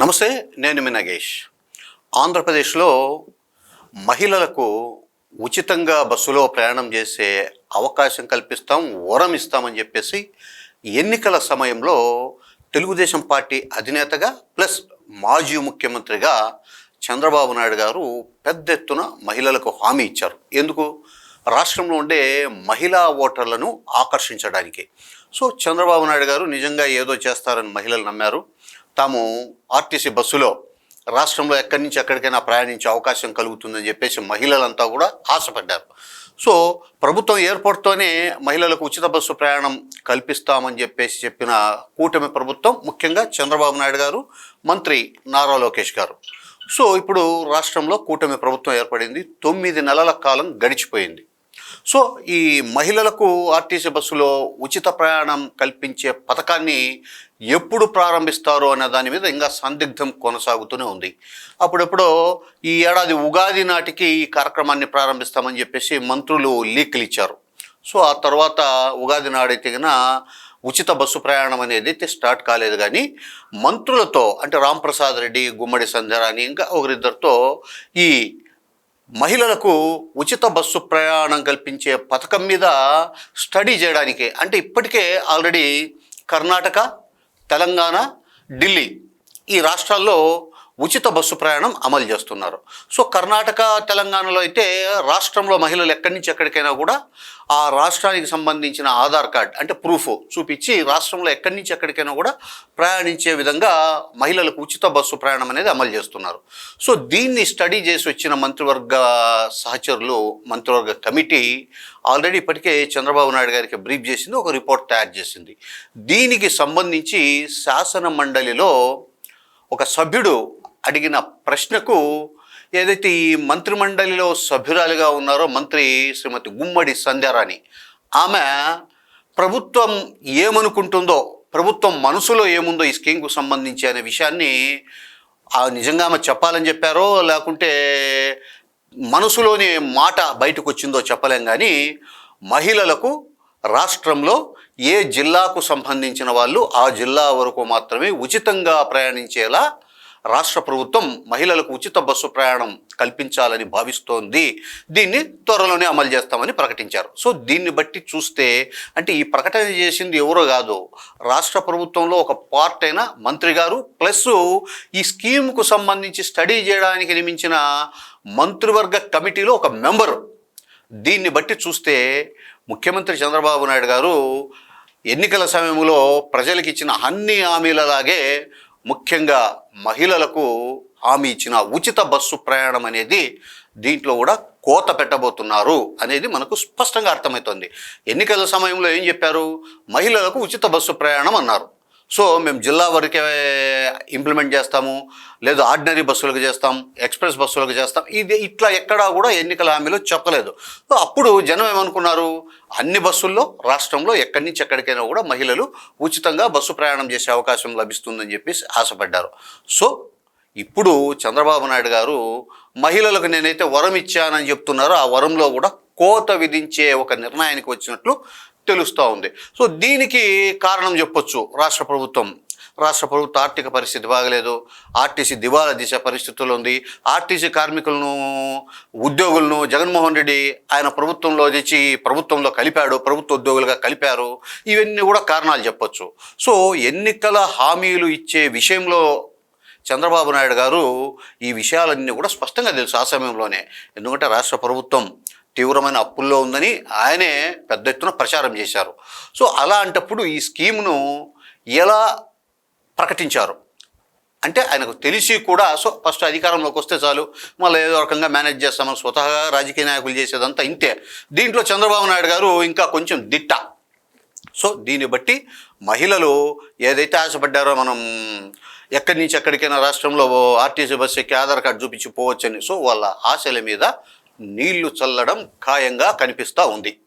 నమస్తే నేను మీ నగేష్. ఆంధ్రప్రదేశ్లో మహిళలకు ఉచితంగా బస్సులో ప్రయాణం చేసే అవకాశం కల్పిస్తాం వరం ఇస్తామని చెప్పేసి ఎన్నికల సమయంలో తెలుగుదేశం పార్టీ అధినేతగా ప్లస్ మాజీ ముఖ్యమంత్రిగా చంద్రబాబు నాయుడు గారు పెద్ద ఎత్తున మహిళలకు హామీ ఇచ్చారు. ఎందుకు? రాష్ట్రంలో ఉండే మహిళా ఓటర్లను ఆకర్షించడానికి. సో చంద్రబాబు నాయుడు గారు నిజంగా ఏదో చేస్తారని మహిళలు నమ్మారు. తాము ఆర్టీసీ బస్సులో రాష్ట్రంలో ఎక్కడి నుంచి ఎక్కడికైనా ప్రయాణించే అవకాశం కలుగుతుందని చెప్పేసి మహిళలంతా కూడా ఆశపడ్డారు. సో ప్రభుత్వం ఏర్పాటుతోనే మహిళలకు ఉచిత బస్సు ప్రయాణం కల్పిస్తామని చెప్పేసి చెప్పిన కూటమి ప్రభుత్వం ముఖ్యంగా చంద్రబాబు నాయుడు గారు మంత్రి నారా లోకేష్ గారు. సో ఇప్పుడు రాష్ట్రంలో కూటమి ప్రభుత్వం ఏర్పడింది. తొమ్మిది నెలల కాలం గడిచిపోయింది. సో ఈ మహిళలకు ఆర్టీసీ బస్సులో ఉచిత ప్రయాణం కల్పించే పథకాన్ని ఎప్పుడు ప్రారంభిస్తారు అనే దాని మీద ఇంకా సందిగ్ధం కొనసాగుతూనే ఉంది. అప్పుడెప్పుడో ఈ ఏడాది ఉగాది నాటికి ఈ కార్యక్రమాన్ని ప్రారంభిస్తామని చెప్పేసి మంత్రులు లీకులు ఇచ్చారు. సో ఆ తర్వాత ఉగాది నాడైతే ఉచిత బస్సు ప్రయాణం అనేది అయితే స్టార్ట్ కాలేదు కానీ మంత్రులతో అంటే రాంప్రసాద్ రెడ్డి గుమ్మడి సంధ్యారాణి ఇంకా ఒకరిద్దరితో ఈ మహిళలకు ఉచిత బస్సు ప్రయాణం కల్పించే పథకం మీద స్టడీ చేయడానికి. అంటే ఇప్పటికే ఆల్రెడీ కర్ణాటక తెలంగాణ ఢిల్లీ ఈ రాష్ట్రాల్లో ఉచిత బస్సు ప్రయాణం అమలు చేస్తున్నారు. సో కర్ణాటక తెలంగాణలో అయితే రాష్ట్రంలో మహిళలు ఎక్కడి నుంచి ఎక్కడికైనా కూడా ఆ రాష్ట్రానికి సంబంధించిన ఆధార్ కార్డ్ అంటే ప్రూఫ్ చూపించి రాష్ట్రంలో ఎక్కడి నుంచి ఎక్కడికైనా కూడా ప్రయాణించే విధంగా మహిళలకు ఉచిత బస్సు ప్రయాణం అనేది అమలు చేస్తున్నారు. సో దీన్ని స్టడీ చేసి వచ్చిన మంత్రివర్గ సహచరులు మంత్రివర్గ కమిటీ ఆల్రెడీ ఇప్పటికే చంద్రబాబు నాయుడు గారికి బ్రీఫ్ చేసింది ఒక రిపోర్ట్ తయారు చేసింది. దీనికి సంబంధించి శాసన మండలిలో ఒక సభ్యుడు అడిగిన ప్రశ్నకు ఏదైతే ఈ మంత్రిమండలిలో సభ్యురాలుగా ఉన్నారో మంత్రి శ్రీమతి గుమ్మడి సంధ్యారాణి ఆమె ప్రభుత్వం ఏమనుకుంటుందో ప్రభుత్వం మనసులో ఏముందో ఈ స్కీమ్కు సంబంధించి అనే విషయాన్ని ఆ నిజంగా ఆమె చెప్పాలని చెప్పారో లేకుంటే మనసులోని మాట బయటకు వచ్చిందో చెప్పలేం కానీ మహిళలకు రాష్ట్రంలో ఏ జిల్లాకు సంబంధించిన వాళ్ళు ఆ జిల్లా వరకు మాత్రమే ఉచితంగా ప్రయాణించేలా రాష్ట్ర ప్రభుత్వం మహిళలకు ఉచిత బస్సు ప్రయాణం కల్పించాలని భావిస్తోంది. దీన్ని త్వరలోనే అమలు చేస్తామని ప్రకటించారు. సో దీన్ని బట్టి చూస్తే అంటే ఈ ప్రకటన చేసింది ఎవరో కాదు. రాష్ట్ర ప్రభుత్వంలో ఒక పార్ట్ అయిన మంత్రి గారు ప్లస్ ఈ స్కీమ్కు సంబంధించి స్టడీ చేయడానికి నియమించిన మంత్రివర్గ కమిటీలో ఒక మెంబరు. దీన్ని బట్టి చూస్తే ముఖ్యమంత్రి చంద్రబాబు నాయుడు గారు ఎన్నికల సమయంలో ప్రజలకు ఇచ్చిన అన్ని హామీలలాగే ముఖ్యంగా మహిళలకు హామీ ఇచ్చిన ఉచిత బస్సు ప్రయాణం అనేది దీంట్లో కూడా కోత పెట్టబోతున్నారు అనేది మనకు స్పష్టంగా అర్థమవుతుంది. ఎన్నికల సమయంలో ఏం చెప్పారు? మహిళలకు ఉచిత బస్సు ప్రయాణం అన్నారు. సో మేము జిల్లా వరకే ఇంప్లిమెంట్ చేస్తాము లేదు ఆర్డినరీ బస్సులకు చేస్తాం ఎక్స్ప్రెస్ బస్సులకు చేస్తాం. ఇది ఇట్లా ఎక్కడా కూడా ఎన్నికల హామీలో చెప్పలేదు. సో అప్పుడు జనం ఏమనుకున్నారు? అన్ని బస్సుల్లో రాష్ట్రంలో ఎక్కడి నుంచి ఎక్కడికైనా కూడా మహిళలు ఉచితంగా బస్సు ప్రయాణం చేసే అవకాశం లభిస్తుందని చెప్పేసి ఆశపడ్డారు. సో ఇప్పుడు చంద్రబాబు నాయుడు గారు మహిళలకు నేనైతే వరం ఇచ్చానని చెప్తున్నారు. ఆ వరంలో కూడా కోత విధించే ఒక నిర్ణయానికి వచ్చినట్లు తెలుస్తూ ఉంది. సో దీనికి కారణం చెప్పొచ్చు రాష్ట్ర ప్రభుత్వం. రాష్ట్ర ప్రభుత్వ ఆర్థిక పరిస్థితి బాగలేదు. ఆర్టీసీ దివాలా దిశ పరిస్థితుల్లో ఉంది. ఆర్టీసీ కార్మికులను ఉద్యోగులను జగన్మోహన్ రెడ్డి ఆయన ప్రభుత్వంలో తెచ్చి ప్రభుత్వంలో కలిపాడు ప్రభుత్వ ఉద్యోగులుగా కలిపారు. ఇవన్నీ కూడా కారణాలు చెప్పొచ్చు. సో ఎన్నికల హామీలు ఇచ్చే విషయంలో చంద్రబాబు నాయుడు గారు ఈ విషయాలన్నీ కూడా స్పష్టంగా తెలుసు ఆ సమయంలోనే. ఎందుకంటే రాష్ట్ర ప్రభుత్వం తీవ్రమైన అప్పుల్లో ఉందని ఆయనే పెద్ద ఎత్తున ప్రచారం చేశారు. సో అలాంటప్పుడు ఈ స్కీమ్ను ఎలా ప్రకటించారు? అంటే ఆయనకు తెలిసి కూడా సో ఫస్ట్ అధికారంలోకి వస్తే చాలు మళ్ళీ ఏదో రకంగా మేనేజ్ చేస్తామని స్వతహాగా రాజకీయ నాయకులు చేసేదంతా ఇంతే. దీంట్లో చంద్రబాబు నాయుడు గారు ఇంకా కొంచెం దిట్ట. సో దీన్ని బట్టి మహిళలు ఏదైతే ఆశపడ్డారో మనం ఎక్కడి నుంచి ఎక్కడికైనా రాష్ట్రంలో ఆర్టీసీ బస్సు ఎక్కి ఆధార్ కార్డు చూపించి పోవచ్చని సో వాళ్ళ ఆశల మీద నీళ్ళు చల్లడం ఖాయంగా కనిపిస్తూ ఉంది.